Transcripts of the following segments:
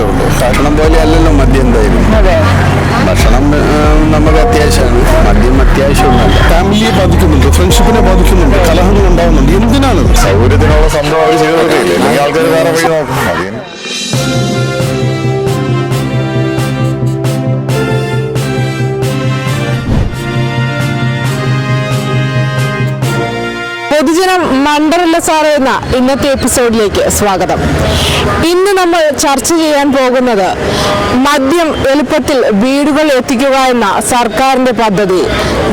ഉള്ളൂ ഭക്ഷണം പോലെ അല്ലല്ലോ മദ്യം എന്തായാലും. ഭക്ഷണം നമുക്ക് അത്യാവശ്യമാണ്. മദ്യം അത്യാവശ്യമൊന്നുമല്ല ഫാമിലിയെ ബാധിക്കുന്നുണ്ട് ഫ്രണ്ട്ഷിപ്പിനെ ബാധിക്കുന്നുണ്ട് കലഹങ്ങൾ ഉണ്ടാവുന്നുണ്ട്. എന്തിനാണ്? സൗകര്യത്തിനുള്ള സംഭവം ആൾക്കാർ വേറെ പൊതുജനം മണ്ടറല്ല സാറ് എന്ന ഇന്നത്തെ എപ്പിസോഡിലേക്ക് സ്വാഗതം. ഇന്ന് നമ്മൾ ചർച്ച ചെയ്യാൻ പോകുന്നത് മദ്യം എളുപ്പത്തിൽ വീടുകൾ എത്തിക്കുക എന്ന സർക്കാരിന്റെ പദ്ധതി.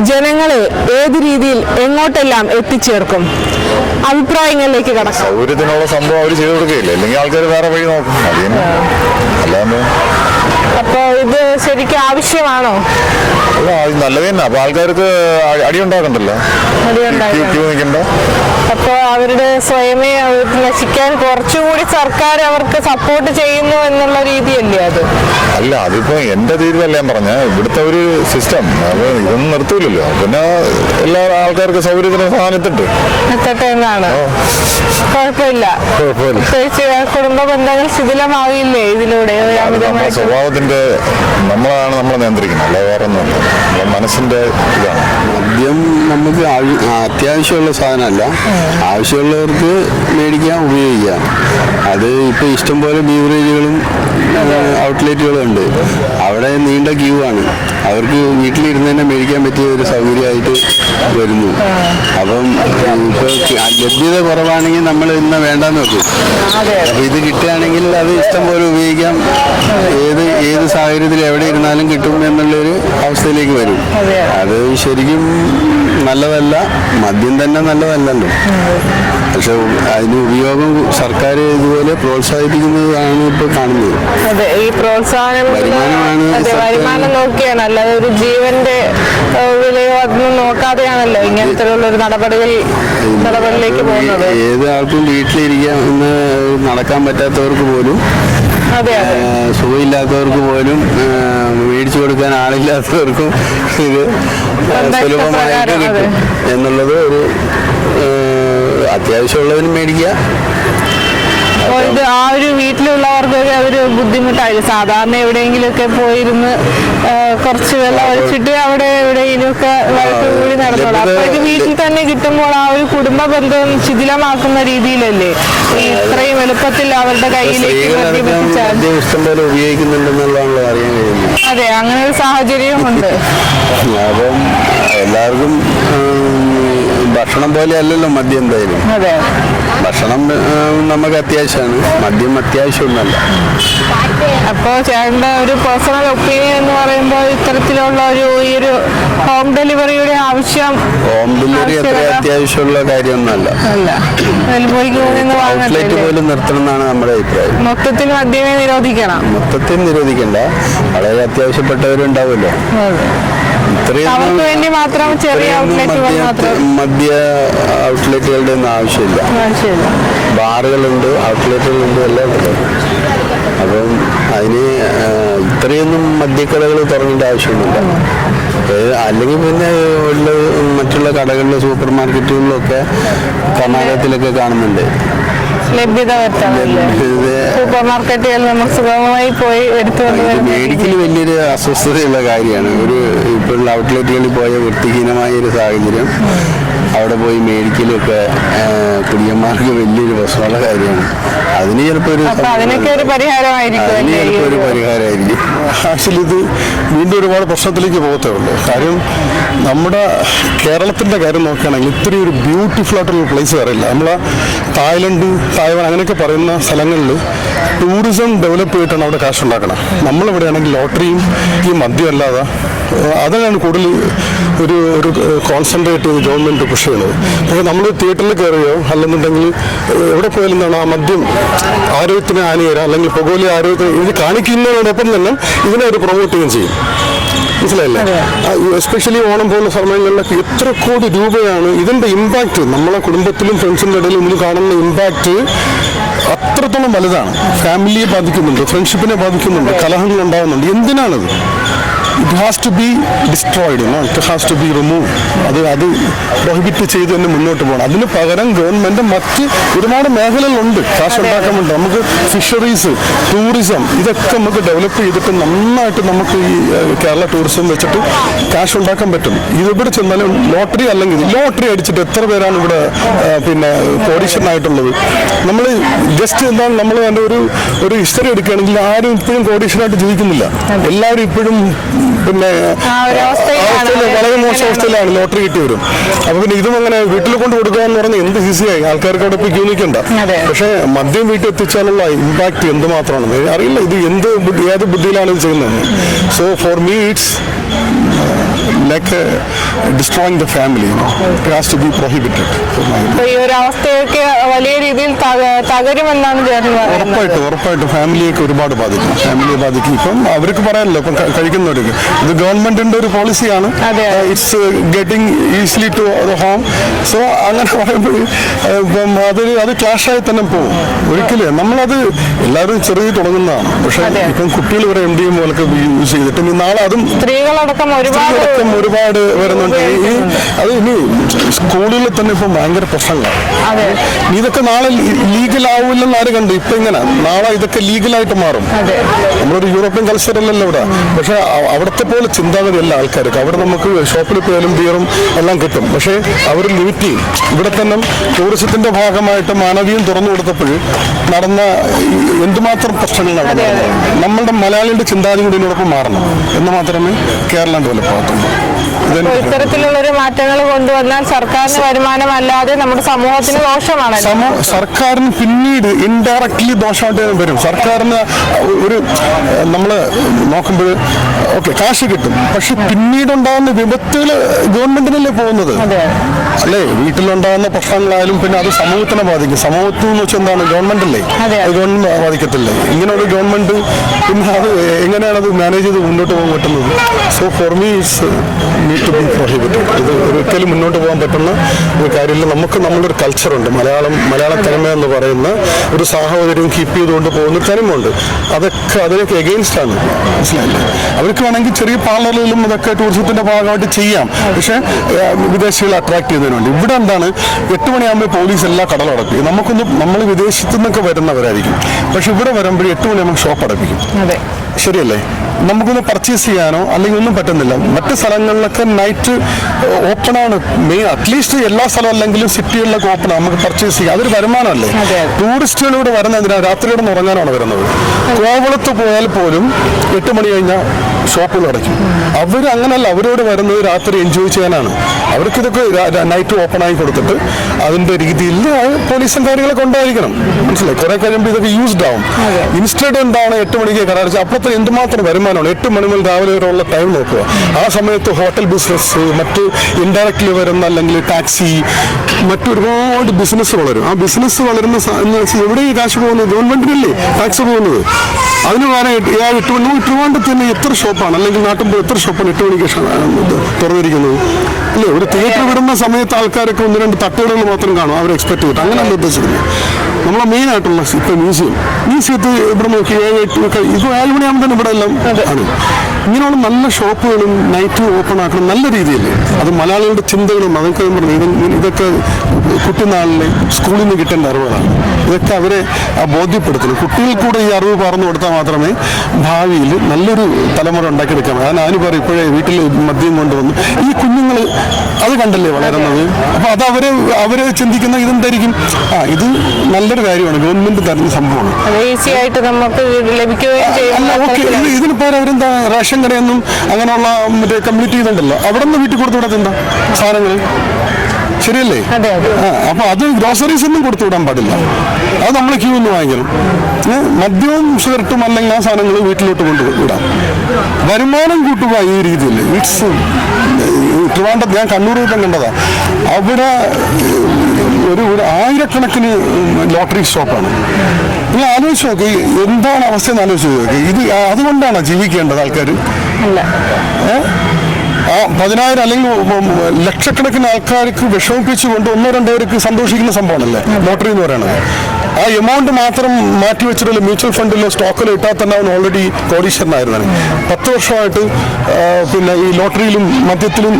ജനങ്ങളെ ഏത് രീതിയിൽ എങ്ങോട്ടെല്ലാം എത്തിച്ചേർക്കും? അഭിപ്രായങ്ങളിലേക്ക് കടക്കാം. സൗകര്യത്തിനുള്ള സംഭവം അവർ ചെയ്തു കൊടുക്കില്ല അല്ലെങ്കിൽ ആൾക്കാർ വേറെ വഴി നോക്കും. അപ്പൊ ഇത് ശരിക്കും ആവശ്യമാണോ? അല്ല നല്ലത് തന്നെ. അപ്പൊ ആൾക്കാർക്ക് അടി- അപ്പൊ അവരുടെ സ്വയമേ നശിക്കാൻ കുറച്ചുകൂടി സർക്കാർ അവർക്ക് സപ്പോർട്ട് ചെയ്യുന്നു എന്നുള്ള രീതിയല്ലേ അത്? അല്ല അതിപ്പോ എന്റെ തീരുവല്ല ഞാൻ പറഞ്ഞ. ഇവിടുത്തെ ഒരു സിസ്റ്റം ഇതൊന്നും നിർത്തൂലല്ലോ. പിന്നെ എല്ലാ ആൾക്കാർക്കും സൗകര്യത്തിന് സാധനത്തിട്ട് എത്തട്ടെ എന്നാണ്. കുഴപ്പമില്ല. കുടുംബ ബന്ധങ്ങൾ ശിഥിലമാവില്ലേ ഇതിലൂടെ? സ്വഭാവത്തിന്റെ നമ്മളാണ് നമ്മളെ നിയന്ത്രിക്കുന്നത്. അല്ലാതെ വേറെ ഒന്നും മനസ്സിന്റെ ഇതാണ്. മദ്യം നമുക്ക് അത്യാവശ്യമുള്ള സാധനമല്ല. ആവശ്യമുള്ളവർക്ക് മേടിക്കാം ഉപയോഗിക്കാം. അത് ഇപ്പോൾ ഇഷ്ടംപോലെ ബീവറേജുകളും ഔട്ട്ലെറ്റുകളും ഉണ്ട്. അവിടെ നീണ്ട ക്യൂ ആണ്. അവർക്ക് വീട്ടിലിരുന്ന് തന്നെ മേടിക്കാൻ പറ്റിയ ഒരു സൗകര്യമായിട്ട് വരുന്നു. അപ്പം ഇപ്പോൾ ലഭ്യത കുറവാണെങ്കിൽ നമ്മൾ ഇന്ന് വേണ്ടാന്ന് വെക്കും. അതെ. അപ്പോൾ ഇത് കിട്ടുകയാണെങ്കിൽ അത് ഇഷ്ടം പോലെ ഉപയോഗിക്കാം. ഏത് ഏത് സാഹചര്യത്തിൽ എവിടെ ഇരുന്നാലും കിട്ടും എന്നുള്ളൊരു അവസ്ഥയിലേക്ക് വരും. അത് ശരിക്കും നല്ലതല്ല മദ്യം തന്നെ നല്ലതല്ലല്ലോ. പക്ഷെ അതിന് ഉപയോഗം സർക്കാർ ഇതുപോലെ പ്രോത്സാഹിപ്പിക്കുന്നതാണ് ഇപ്പൊ കാണുന്നത്. അതെ ഈ പ്രോത്സാഹനം വരുമാനം നോക്കിയാണ്. അല്ലാതെ ഒരു ജീവന്റെ വിലയോ അതൊന്നും നോക്കാതെയാണല്ലോ ഇങ്ങനത്തെ ഒരു നടപടികൾ നടപടിയിലേക്ക് പോകുന്നത്. ഏത് ആൾക്കും വീട്ടിലിരിക്കാൻ ഇന്ന് നടക്കാൻ പറ്റാത്തവർക്ക് പോലും സുഖമില്ലാത്തവർക്ക് പോലും മേടിച്ചു കൊടുക്കാൻ ആളില്ലാത്തവർക്കും ഇത് സുലഭമായിട്ട് കിട്ടും. എന്നുള്ളത് ഒരു അത്യാവശ്യമുള്ളവരും മേടിക്കുക. അപ്പോൾ ഇത് ആ ഒരു വീട്ടിലുള്ളവർക്കൊക്കെ അതൊരു ബുദ്ധിമുട്ടായിരുന്നു സാധാരണ എവിടെയെങ്കിലുമൊക്കെ പോയിരുന്ന് കുറച്ച് വെള്ളം ഒഴിച്ചിട്ട് അവിടെ എവിടെയെങ്കിലുമൊക്കെ വഴക്ക് കൂടി നടന്നോളാം. അപ്പൊ ഇത് വീട്ടിൽ തന്നെ കിട്ടുമ്പോൾ ആ ഒരു കുടുംബ ബന്ധം ശിഥിലമാക്കുന്ന രീതിയിലല്ലേ? ഇത്രയും എളുപ്പത്തിൽ അവരുടെ കയ്യിലേക്ക് ഉപയോഗിക്കുന്നുണ്ടെന്നുള്ളതാണല്ലോ അറിയാൻ കഴിയുന്നത്. അതെ അങ്ങനെ ഒരു സാഹചര്യമുണ്ട് അപ്പം എല്ലാവർക്കും ഭക്ഷണം പോലെ അല്ലല്ലോ മദ്യം എന്തായാലും. ഭക്ഷണം നമുക്ക് അത്യാവശ്യമാണ്. മദ്യം അത്യാവശ്യമൊന്നുമല്ല. അപ്പോൾ ചേട്ടന്റെ ഒരു പേഴ്സണൽ ഒപ്പീനിയൻ എന്ന് പറയുമ്പോൾ ഇത്തരത്തിലുള്ള ഒരു ഈ ഒരു ഹോം ഡെലിവറിയുടെ ആവശ്യം ഹോം ഡെലിവറി അത്ര അത്യാവശ്യമുള്ള കാര്യമൊന്നുമല്ല. ഔട്ട്ലെറ്റ് പോലും നിർത്തണം എന്നാണ് നമ്മുടെ അഭിപ്രായം. മൊത്തത്തിൽ മദ്യമേ നിരോധിക്കണം. മൊത്തത്തിൽ നിരോധിക്കണ്ട. വളരെ അത്യാവശ്യപ്പെട്ടവരുണ്ടാവുമല്ലോ. അവർക്ക് വേണ്ടി മാത്രം ചെറിയ ഔട്ട്ലെറ്റുകൾ മാത്രം. മദ്യ ഔട്ട്ലെറ്റുകളുടെ ഒന്നും ആവശ്യമില്ല. ആവശ്യമില്ല. ബാറുകളുണ്ട് ഔട്ട്ലെറ്റുകളുണ്ട് എല്ലാം ഉണ്ട്. അപ്പം അതിന് ഇത്രയൊന്നും മദ്യക്കടകൾ തുറങ്ങേണ്ട ആവശ്യമൊന്നുമില്ല. അല്ലെങ്കിൽ പിന്നെ ഉള്ള മറ്റുള്ള കടകളിലും സൂപ്പർ മാർക്കറ്റുകളിലൊക്കെ കർണാടകത്തിലൊക്കെ കാണുന്നുണ്ട്. ലഭ്യത വരുത്തണമല്ലേ സൂപ്പർ മാർക്കറ്റുകളിൽ നമുക്ക് സുഗമമായി പോയി എടുത്തു മേടിക്കൽ വലിയൊരു അസ്വസ്ഥതയുള്ള കാര്യമാണ്. ഒരു ഇപ്പോഴുള്ള ഔട്ട്ലെറ്റുകളിൽ പോയ വൃത്തിഹീനമായ ഒരു സാഹചര്യം. അവിടെ പോയി മേടിക്കലൊക്കെ കുടിയന്മാർക്ക് വലിയൊരു പ്രശ്നമുള്ള കാര്യമാണ്. അതിന് ചിലപ്പോ ഒരു അതിനൊക്കെ ഒരു പരിഹാരമായിരിക്കും ചിലപ്പോൾ ഒരു പരിഹാരമായിരിക്കും. ആക്ച്വലി ഇത് വീണ്ടും ഒരുപാട് പ്രശ്നത്തിലേക്ക് പോകത്തേ ഉള്ളൂ. കാര്യം നമ്മുടെ കേരളത്തിന്റെ കാര്യം നോക്കുകയാണെങ്കിൽ ഇത്രയും ഒരു ബ്യൂട്ടിഫുൾ ആയിട്ടുള്ള പ്ലേസ് വേറെയില്ല നമ്മളെ തായ്ലൻഡ് തായ്വാൻ അങ്ങനെയൊക്കെ പറയുന്ന സ്ഥലങ്ങളിൽ ടൂറിസം ഡെവലപ്പ് ചെയ്തിട്ടാണ് അവിടെ കാശ് ഉണ്ടാക്കണം നമ്മളിവിടെയാണെങ്കിൽ ലോട്ടറിയും ഈ മദ്യം അല്ലാതെ അതാണ് കൂടുതൽ ഒരു ഒരു കോൺസെൻട്രേറ്റ് ചെയ്ത് ഗവൺമെന്റ് പുഷ് ചെയ്യുന്നത്. പക്ഷേ നമ്മൾ തിയേറ്ററിൽ കയറിയോ അല്ലെന്നുണ്ടെങ്കിൽ എവിടെ പോയാലും എന്താണ് ആ മദ്യം ആരോഗ്യത്തിന് ഹാനികരം അല്ലെങ്കിൽ പുകവലി ആരോഗ്യത്തിന് ഇത് കാണിക്കുന്നതിനോടൊപ്പം തന്നെ ഇതിനെ ഒരു പ്രൊമോട്ട് ചെയ്യുകയും ചെയ്യും. മനസ്സിലായില്ലേ? എസ്പെഷ്യലി ഓണം പോലുള്ള സമയങ്ങളിലൊക്കെ എത്ര കോടി രൂപയാണ് ഇതിന്റെ ഇമ്പാക്റ്റ് നമ്മളെ കുടുംബത്തിലും ഫ്രണ്ട്സിന്റെ ഇടയിലും ഇതിൽ കാണുന്ന ഇമ്പാക്റ്റ് അത്രത്തോളം വലുതാണ്. ഫാമിലിയെ ബാധിക്കുന്നുണ്ട് ഫ്രണ്ട്ഷിപ്പിനെ ബാധിക്കുന്നുണ്ട് കലഹങ്ങൾ ഉണ്ടാകുന്നുണ്ട് എന്തിനാണത്? It has to be destroyed it has to be remove അത് അത് പ്രൊഹിബിറ്റ് ചെയ്ത് തന്നെ മുന്നോട്ട് പോകണം. അതിന് പകരം ഗവൺമെന്റ് മറ്റ് ഒരുപാട് മേഖലകളുണ്ട്. കാശ് ഉണ്ടാക്കുന്നുണ്ട് നമുക്ക് ഫിഷറീസ് ടൂറിസം ഇതൊക്കെ നമുക്ക് ഡെവലപ്പ് ചെയ്തിട്ട് നന്നായിട്ട് നമുക്ക് ഈ കേരള ടൂറിസം വെച്ചിട്ട് കാശ് ഉണ്ടാക്കാൻ പറ്റും. ഇതിവിടെ ചെന്നാലും ലോട്ടറി അല്ലെങ്കിൽ ലോട്ടറി അടിച്ചിട്ട് എത്ര പേരാണ് ഇവിടെ പിന്നെ കോടീശ്വരനായിട്ടുള്ളത്? നമ്മൾ ജസ്റ്റ് എന്താണ് നമ്മൾ അതിന്റെ ഒരു ഒരു ഹിസ്റ്ററി എടുക്കുകയാണെങ്കിൽ ആരും ഇപ്പോഴും കോടീശ്വരനായിട്ട് ജീവിക്കുന്നില്ല. എല്ലാവരും ഇപ്പോഴും പിന്നെ വളരെ മോശം അവസ്ഥയിലാണ് ലോട്ടറി കിട്ടി വരും. അപ്പൊ പിന്നെ ഇതും അങ്ങനെ വീട്ടിൽ കൊണ്ട് കൊടുക്കുക എന്ന് പറഞ്ഞാൽ എന്ത് ഈസിയായി ആൾക്കാർക്ക് അവിടെ പോയി ക്യൂ നിൽക്കണ്ട അതെ. പക്ഷേ മദ്യം വീട്ടിൽ എത്തിച്ചാലുള്ള ഇമ്പാക്ട് എന്ത് മാത്രമാണ് അറിയില്ല ഇത് എന്ത് ഏത് ബുദ്ധിയിലാണ് ഇത് ചെയ്യുന്നത്? So for me it's like destroying the family has to be prohibited അപ്പൊ ഈ ഒരു അവസ്ഥയൊക്കെ വലിയ രീതിയിൽ തകരുമെന്നാണ് ഉറപ്പായിട്ടും ഉറപ്പായിട്ടും ഫാമിലിയൊക്കെ ഒരുപാട് ബാധിക്കും. ഫാമിലിയെ ബാധിക്കും. ഇപ്പം അവർക്ക് പറയാനല്ലോ ഇപ്പം ക- കഴിക്കുന്നവർക്ക്. ഇത് ഗവൺമെന്റിന്റെ ഒരു പോളിസിയാണ്. അതെ. It's getting easily to home so അങ്ങനെ പറയുമ്പോൾ ഇപ്പം അത് അത് ക്ലാഷായി തന്നെ പോകും. ഒരിക്കലും നമ്മളത് എല്ലാവരും ചെറിയ തുടങ്ങുന്നതാണ്. പക്ഷെ അതെ. ഇപ്പം കുട്ടികൾ വരെ എം ഡി എം പോലൊക്കെ യൂസ് ചെയ്തിട്ടും ഇനി നാളെ അതും സ്ത്രീകളടക്കം ഒരുപാട് സ്ത്രീകളടക്കം ഒരുപാട് വരുന്നുണ്ട്. ഈ അത് ഇനി സ്കൂളിൽ തന്നെ ഇപ്പം ഭയങ്കര പ്രശ്നങ്ങളാണ് ഇതൊക്കെ നാളെ ലീഗൽ ആവില്ലെന്ന് ആര് കണ്ടു? ഇപ്പൊ ഇങ്ങനെ. നാളെ ഇതൊക്കെ ലീഗലായിട്ട് മാറും. നമ്മളൊരു യൂറോപ്യൻ കൾച്ചർ അല്ലല്ലോ ഇവിടെ. പക്ഷെ അവിടുത്തെ പോലെ ചിന്താഗതി അല്ല ആൾക്കാർക്ക്. അവിടെ നമുക്ക് ഷോപ്പിൽ പോയാലും ബിയറും എല്ലാം കിട്ടും. പക്ഷേ അവർ ലിമിറ്റ് ചെയ്യും. ഇവിടെ തന്നെ ടൂറിസത്തിന്റെ ഭാഗമായിട്ട് മാനവീയം തുറന്നു കൊടുത്തപ്പോൾ നടന്ന എന്തുമാത്രം പ്രശ്നങ്ങൾ നടന്നു? നമ്മളുടെ മലയാളിയുടെ ചിന്താഗതി കൂടി ഇതിനോടൊപ്പം മാറണം. എന്ന് മാത്രമേ കേരളം ഡെവലപ്പ് ആകത്തുള്ളൂ ഒരു മാറ്റങ്ങൾ കൊണ്ടുവന്നാൽ സർക്കാരിന് വരുമാനമല്ലാതെ നമ്മുടെ സമൂഹത്തിന് ദോഷമാണ് സർക്കാരിന് പിന്നീട് ഇൻഡയറക്ട്ലി ദോഷമായിട്ട് വരും. സർക്കാരിന് ഒരു നമ്മൾ നോക്കുമ്പോൾ ഓക്കെ കാശ് കിട്ടും. പക്ഷെ പിന്നീടുണ്ടാകുന്ന വിപത്തുകൾ ഗവൺമെന്റിനല്ലേ പോകുന്നത്. അല്ലേ? വീട്ടിലുണ്ടാകുന്ന പ്രശ്നങ്ങളായാലും പിന്നെ അത് സമൂഹത്തിനെ ബാധിക്കും. സമൂഹത്തിൽ എന്ന് വെച്ചാൽ എന്താണ്? ഗവൺമെന്റ് അല്ലേ ഗവൺമെന്റ് ബാധിക്കത്തില്ലേ? ഇങ്ങനെ ഒരു ഗവൺമെന്റ് പിന്നെ അത് എങ്ങനെയാണ് അത് മാനേജ് ചെയ്ത് മുന്നോട്ട് പോകാൻ പറ്റുന്നത്? So for me it's to be prohibited ഇത് ഒരിക്കലും മുന്നോട്ട് പോകാൻ പറ്റുന്ന ഒരു കാര്യമില്ല. നമുക്ക് നമ്മളൊരു കൾച്ചറുണ്ട് മലയാളം മലയാള തനിമ എന്ന് പറയുന്ന ഒരു സാഹോദര്യം കീപ്പ് ചെയ്തുകൊണ്ട് പോകുന്ന തനിമുണ്ട് അതൊക്കെ അതിനൊക്കെ എഗെയിൻസ്റ്റ് ആണ്. മനസ്സിലായില്ലേ? അവർക്ക് വേണമെങ്കിൽ ചെറിയ പാർലറിലും അതൊക്കെ ടൂറിസത്തിന്റെ ഭാഗമായിട്ട് ചെയ്യാം. പക്ഷേ വിദേശികളെ അട്രാക്ട് ചെയ്യുന്നതിന് വേണ്ടി. ഇവിടെ എന്താണ്? എട്ട് മണിയാകുമ്പോൾ പോലീസ് എല്ലാ കടലും അടപ്പിക്കും നമുക്കൊന്ന് നമ്മൾ വിദേശത്തു നിന്നൊക്കെ വരുന്നവരായിരിക്കും. പക്ഷെ ഇവിടെ വരുമ്പോൾ എട്ട് മണിയാകുമ്പോൾ ഷോപ്പ് അടപ്പിക്കും. ശരിയല്ലേ? നമുക്കൊന്ന് പർച്ചേസ് ചെയ്യാനോ അല്ലെങ്കിൽ ഒന്നും പറ്റുന്നില്ല. മറ്റ് സ്ഥലങ്ങളിലൊക്കെ നൈറ്റ് ഓപ്പൺ ആണ്. മെയിൻ അറ്റ്ലീസ്റ്റ് എല്ലാ സ്ഥലം അല്ലെങ്കിലും സിറ്റികളിലൊക്കെ ഓപ്പൺ ആണ്. നമുക്ക് പർച്ചേസ് ചെയ്യാം. അതൊരു വരുമാനമല്ലേ. ടൂറിസ്റ്റുകൾ ഇവിടെ വരുന്നത് എന്തിനാ? രാത്രിയോടെ ഉറങ്ങാനാണ് വരുന്നത്? കോവളത്ത് പോയാൽ പോലും എട്ട് മണി കഴിഞ്ഞാൽ ഷോപ്പുകൾ അടയ്ക്കും. അവർ അങ്ങനല്ല. അവരോട് വരുന്നത് രാത്രി എൻജോയ് ചെയ്യാനാണ്. അവർക്ക് ഇതൊക്കെ നൈറ്റ് ഓപ്പൺ ആയി കൊടുത്തിട്ട് അതിന്റെ രീതിയിൽ പോലീസും കാര്യങ്ങളൊക്കെ ഉണ്ടായിരിക്കണം. മനസ്സിലായി? കുറെ കഴിയുമ്പോൾ ഇതൊക്കെ യൂസ്ഡ് ആവും. ഇൻസ്റ്റഡ് എന്താണ് എട്ട് മണിക്ക് കടടച്ച് അപ്പോഴത്തെ എന്തുമാത്രം വരുമാനമാണ് എട്ട് മണി മുതൽ രാവിലെ വരെയുള്ള ടൈം നോക്കുക. ആ സമയത്ത് ഹോട്ടൽ ബിസിനസ് മറ്റ് ഇൻഡയറക്റ്റ്ലി വരുന്ന അല്ലെങ്കിൽ ടാക്സി മറ്റൊരുപാട് ബിസിനസ് വളരും. ആ ബിസിനസ് വളരുന്ന എവിടെ ഈ കാശ് പോകുന്നത്? ഗവൺമെന്റിനല്ലേ ടാക്സ് പോകുന്നത്? അതിന് വേറെ എട്ട് മണി ട്രിവാൻഡ്രത്ത് തന്നെ എത്ര ഷോപ്പാണ് അല്ലെങ്കിൽ നാട്ടിൽ എത്ര ഷോപ്പാണ് എട്ട് മണിക്ക് തുറന്നിരിക്കുന്നത്. അല്ലേ? ഒരു തിയേറ്റർ വിടുന്ന സമയത്ത് ആൾക്കാരൊക്കെ ഒന്ന് രണ്ട് തട്ടുകടകൾ മാത്രം കാണും. അവർ എക്സ്പെക്ട് ചെയ്തിട്ട്. അങ്ങനെയല്ല ഉദ്ദേശിക്കുന്നത്? നമ്മളെ മെയിൻ ആയിട്ടുള്ള ഇപ്പം മ്യൂസിയം മ്യൂസിയത്ത് ഇവിടെ നോക്കി ഏഴ് എട്ട് ഇപ്പോൾ ഏഴ് മണിയാകുമ്പോൾ തന്നെ ഇവിടെ എല്ലാം ആണ്. ഇങ്ങനെയുള്ള നല്ല ഷോപ്പുകളും നൈറ്റ് ഓപ്പൺ ആക്കണം നല്ല രീതിയിൽ അത് മലയാളികളുടെ ചിന്തകളും അതൊക്കെ പറഞ്ഞു. ഇത് ഇതൊക്കെ കുട്ടിനാളിലെ സ്കൂളിൽ നിന്ന് കിട്ടേണ്ട അറിവുകളാണ്. ഇതൊക്കെ അവരെ ബോധ്യപ്പെടുത്തണം കുട്ടികൾ കൂടെ ഈ അറിവ് പറഞ്ഞു കൊടുത്താൽ മാത്രമേ ഭാവിയിൽ നല്ലൊരു തലമുറ ഉണ്ടാക്കിയെടുക്കാൻ. ഞാൻ ആന് പറയും ഇപ്പോഴേ വീട്ടിൽ മദ്യം കൊണ്ടുവന്നു. ഈ കുഞ്ഞുങ്ങൾ അത് കണ്ടല്ലേ വളരുന്നത്? അപ്പോൾ അത് അവരെ അവരെ ചിന്തിക്കുന്ന ഇതെന്തായിരിക്കും? ആ ഇത് നല്ലൊരു കാര്യമാണ് ഗവൺമെന്റ് തരുന്ന സംഭവമാണ്. അത് ഈസി ആയിട്ട് നമുക്ക് ലഭിക്കുകയും അല്ല ചെയ്യുന്ന ഓക്കെ ഇത് ഇതിന് പേര് അവരെന്താ റേഷൻ കടയൊന്നും അങ്ങനെയുള്ള മറ്റേ കമ്മ്യൂണിറ്റി ഇതുണ്ടല്ലോ. അവിടെ നിന്ന് വീട്ടിൽ കൊടുത്തു വിടത്തെന്താ സാധനങ്ങൾ ശരിയല്ലേ? അപ്പൊ അത് ഗ്രോസറീസ് ഒന്നും കൊടുത്തു വിടാൻ പാടില്ല. അത് നമ്മൾ ക്യൂ ഒന്ന് വാങ്ങിക്കണം. മദ്യവും സിഗരറ്റും അല്ലെങ്കിൽ ആ സാധനങ്ങൾ വീട്ടിലോട്ട് കൊണ്ട് വിടാം വരുമാനം കൂട്ടുക ഈ രീതിയിൽ ഇറ്റ്സ് ട്രിവാൻഡ്രം ഞാൻ കണ്ണൂർ വീട്ടം കണ്ടതാ. അവിടെ ഒരു ഒരു ആയിരക്കണക്കിന് ലോട്ടറി ഷോപ്പാണ്. നിങ്ങൾ ആലോചിച്ച് നോക്കി എന്താണ് അവസ്ഥ എന്ന് ആലോചിച്ച് നോക്കി. ഇത് അതുകൊണ്ടാണ് ജീവിക്കേണ്ടത് ആൾക്കാർ? ആ പതിനായിരം അല്ലെങ്കിൽ ലക്ഷക്കണക്കിന് ആൾക്കാർക്ക് വിഷമിപ്പിച്ചുകൊണ്ട് ഒന്നോ രണ്ടോ പേർക്ക് സന്തോഷിക്കുന്ന സംഭവമാണല്ലേ? ലോട്ടറി എന്ന് പറയുന്നത്. ആ എമൗണ്ട് മാത്രം മാറ്റി വെച്ചിട്ടുള്ള മ്യൂച്വൽ ഫണ്ടിലോ സ്റ്റോക്കിലോ ഇട്ടാൽ തന്നെ അവൻ ഓൾറെഡി കോടീശ്വരനായിരുന്നു പത്ത് വർഷമായിട്ട് പിന്നെ ഈ ലോട്ടറിയിലും മദ്യത്തിലും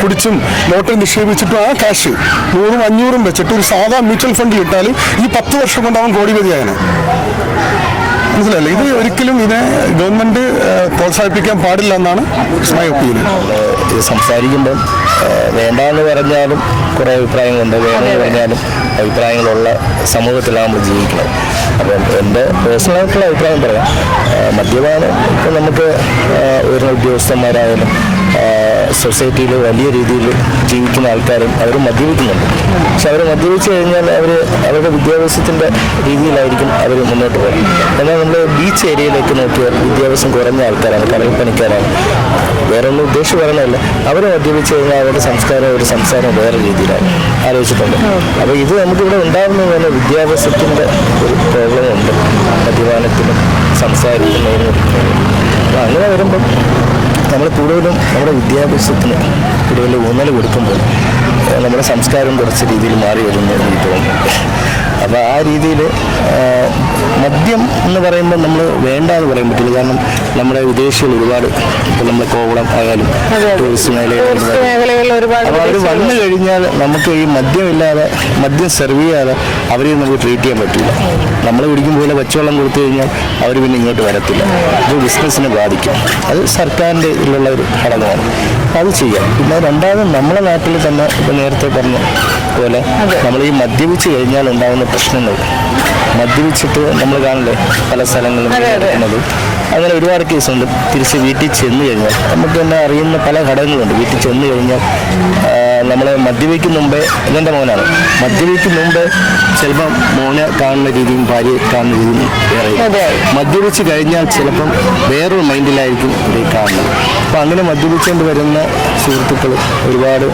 കുടിച്ചും ലോട്ടറി നിക്ഷേപിച്ചിട്ടും ആ കാശ് നൂറും അഞ്ഞൂറും വെച്ചിട്ട് ഒരു സാധാ മ്യൂച്വൽ ഫണ്ടിൽ ഇട്ടാൽ ഈ പത്ത് വർഷം കൊണ്ട് അവൻ കോടിപതിയായനെ. മനസ്സിലല്ലേ ഇത് ഒരിക്കലും ഇതിനെ ഗവൺമെന്റ് പ്രോത്സാഹിപ്പിക്കാൻ പാടില്ല എന്നാണ് മൈ ഒപ്പീനിയൻ. സംസാരിക്കുമ്പോൾ സംസാരിക്കുമ്പം ആ, വേണ്ടാന്ന് പറഞ്ഞാലും കുറേ അഭിപ്രായങ്ങളുണ്ട്. വേണമെന്ന് പറഞ്ഞാലും അഭിപ്രായങ്ങളുള്ള സമൂഹത്തിലാണ് നമ്മൾ ജീവിക്കുന്നത്. അപ്പം എന്റെ പേഴ്സണലായിട്ടുള്ള അഭിപ്രായം പറയാം. മദ്യപാനം ഇപ്പം നമുക്ക് ഉയർന്ന ഉദ്യോഗസ്ഥന്മാരായാലും സൊസൈറ്റിയിൽ വലിയ രീതിയിൽ ജീവിക്കുന്ന ആൾക്കാരും അവർ മദ്യപിക്കുന്നുണ്ട്. പക്ഷെ അവർ മദ്യപിച്ച് കഴിഞ്ഞാൽ അവർ അവരുടെ വിദ്യാഭ്യാസത്തിന്റെ രീതിയിലായിരിക്കും അവർ മുന്നോട്ട് പോകുന്നത്. എന്നാൽ നമ്മൾ ബീച്ച് ഏരിയയിലേക്ക് നോക്കിയാൽ വിദ്യാഭ്യാസം കുറഞ്ഞ ആൾക്കാരാണ് കടൽ പണിക്കാരാണ് വേറെ ഒന്നും ഉദ്ദേശിച്ച് പറയുന്നതല്ല. അവർ മദ്യപിച്ച് കഴിഞ്ഞാൽ അവരുടെ സംസ്കാരം ഒരു സംസാരം വേറെ രീതിയിലാണ് ആലോചിച്ചിട്ടുണ്ട്. അപ്പോൾ ഇത് നമുക്കിവിടെ ഉണ്ടാകുന്നത് തന്നെ വിദ്യാഭ്യാസത്തിന്റെ ഒരു പ്രോബ്ലം ഉണ്ട് മദ്യപാനത്തിനും സംസാരിക്കുന്നതിനും അങ്ങനെ വരുമ്പം നമ്മൾ കൂടുതലും നമ്മുടെ വിദ്യാഭ്യാസത്തിന് കൂടുതൽ ഊന്നൽ കൊടുക്കുമ്പോൾ നമ്മുടെ സംസ്കാരം കുറച്ച് രീതിയിൽ മാറി വരുന്നു എനിക്ക് തോന്നുന്നു. അപ്പോൾ ആ രീതിയിൽ മദ്യം എന്ന് പറയുമ്പോൾ നമ്മൾ വേണ്ട എന്ന് പറയാൻ പറ്റില്ല. കാരണം നമ്മുടെ വിദേശികൾ ഒരുപാട് ഇപ്പോൾ നമ്മുടെ കോവളം ആയാലും ടൂറിസ്റ്റ് മേഖലയിൽ അപ്പോൾ അവർ വന്നു കഴിഞ്ഞാൽ നമുക്ക് ഈ മദ്യമില്ലാതെ മദ്യം സെർവ് ചെയ്യാതെ അവരെ നമുക്ക് ട്രീറ്റ് ചെയ്യാൻ പറ്റില്ല. നമ്മൾ കുടിക്കും പോലെ പച്ചവെള്ളം കൊടുത്തു കഴിഞ്ഞാൽ അവർ പിന്നെ ഇങ്ങോട്ട് വരത്തില്ല. ഇത് ബിസിനസ്സിനെ ബാധിക്കും. അത് സർക്കാരിന്റെ ഇതിലുള്ള ഒരു ഘടകമാണ്. അത് ചെയ്യാം. പിന്നെ രണ്ടാമത് നമ്മളെ നാട്ടിൽ തന്നെ ഇപ്പോൾ നേരത്തെ പറഞ്ഞ പോലെ നമ്മൾ ഈ മദ്യപിച്ച് കഴിഞ്ഞാൽ ഉണ്ടാകുന്ന പ്രശ്നങ്ങൾ. മദ്യപിച്ചിട്ട് നമ്മൾ കാണില്ലേ പല സ്ഥലങ്ങളിലും നടക്കുന്നത്. അങ്ങനെ ഒരുപാട് കേസുണ്ട്. തിരിച്ച് വീട്ടിൽ ചെന്ന് കഴിഞ്ഞാൽ നമുക്ക് തന്നെ അറിയുന്ന പല ഘടകങ്ങളുണ്ട്. വീട്ടിൽ ചെന്ന് കഴിഞ്ഞാൽ നമ്മൾ മദ്യപിക്കും മുമ്പേ ഇതെന്റെ മോനാണ്. മദ്യപിക്കും മുമ്പേ ചിലപ്പം മോനെ കാണുന്ന രീതിയും ഭാര്യയെ കാണുന്ന രീതിയും വേറെ. മദ്യപിച്ച് കഴിഞ്ഞാൽ ചിലപ്പം വേറൊരു മൈൻഡിലായിരിക്കും ഇത് കാണുന്നത്. അപ്പം അങ്ങനെ മദ്യപിച്ചുകൊണ്ട് വരുന്ന സുഹൃത്തുക്കൾ ഒരുപാട്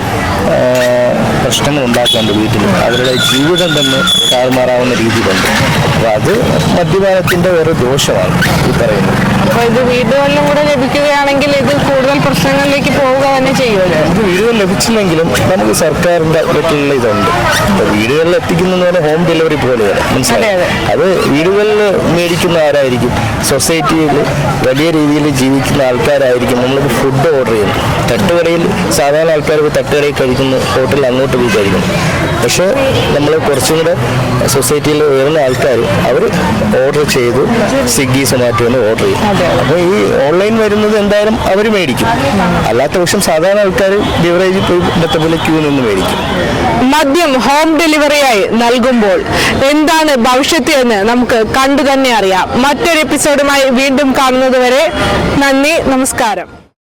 പ്രശ്നങ്ങൾ ഉണ്ടാക്കുന്നുണ്ട് വീട്ടിൽ അവരുടെ ജീവിതം തന്നെ താറുമാറാവുന്ന രീതിയിലുണ്ട്. അപ്പോൾ അത് മദ്യപാനത്തിന്റെ ഒരു ദോഷമാണ് ഈ പറയുന്നത്. അപ്പൊ ഇത് വീടുകളിലും കൂടെ ലഭിക്കുകയാണെങ്കിൽ ഇത് കൂടുതൽ പ്രശ്നങ്ങളിലേക്ക് പോവുക തന്നെ ചെയ്യുമല്ലോ? ഇത് വീടുകൾ ലഭിച്ചില്ലെങ്കിലും നമുക്ക് സർക്കാരിന്റെ വീട്ടിലുള്ള ഇതുണ്ട്. വീടുകളിൽ എത്തിക്കുന്ന ഹോം ഡെലിവറി പോലെയാണ്. അതെ, വീടുകളിൽ മേടിക്കുന്ന ആരായിരിക്കും? സൊസൈറ്റിയിൽ വലിയ രീതിയിൽ ജീവിക്കുന്ന ആൾക്കാരായിരിക്കും. നമ്മളിപ്പോൾ ഫുഡ് ഓർഡർ ചെയ്യുന്നത് തട്ടുകടയിൽ സാധാരണ ആൾക്കാർ തട്ടുകടയിൽ കഴിക്കുന്ന ഹോട്ടലിൽ അങ്ങോട്ട് പോയി കഴിക്കുന്നു. പക്ഷേ നമ്മൾ കുറച്ചും കൂടെ സൊസൈറ്റിയിൽ ഉയർന്ന ആൾക്കാർ അവർ ഓർഡർ ചെയ്തു സ്വിഗ്ഗി സൊമാറ്റോ ഓർഡർ ചെയ്യും. അപ്പോൾ ഈ ഓൺലൈൻ വരുന്നത് എന്തായാലും അവർ മേടിക്കും. അല്ലാത്ത പക്ഷം സാധാരണ ആൾക്കാർ ബിവറേജിൽ പോയി ഇന്നത്തെ ക്യൂ നിന്ന് മേടിക്കും. മദ്യം ഹോം ഡെലിവറിയായി നൽകുമ്പോൾ എന്താണ് ഭവിഷ്യത്ത് എന്ന് നമുക്ക് കണ്ടു തന്നെ അറിയാം. മറ്റൊരു എപ്പിസോഡുമായി വീണ്ടും കാണുന്നത് വരെ നന്ദി നമസ്കാരം.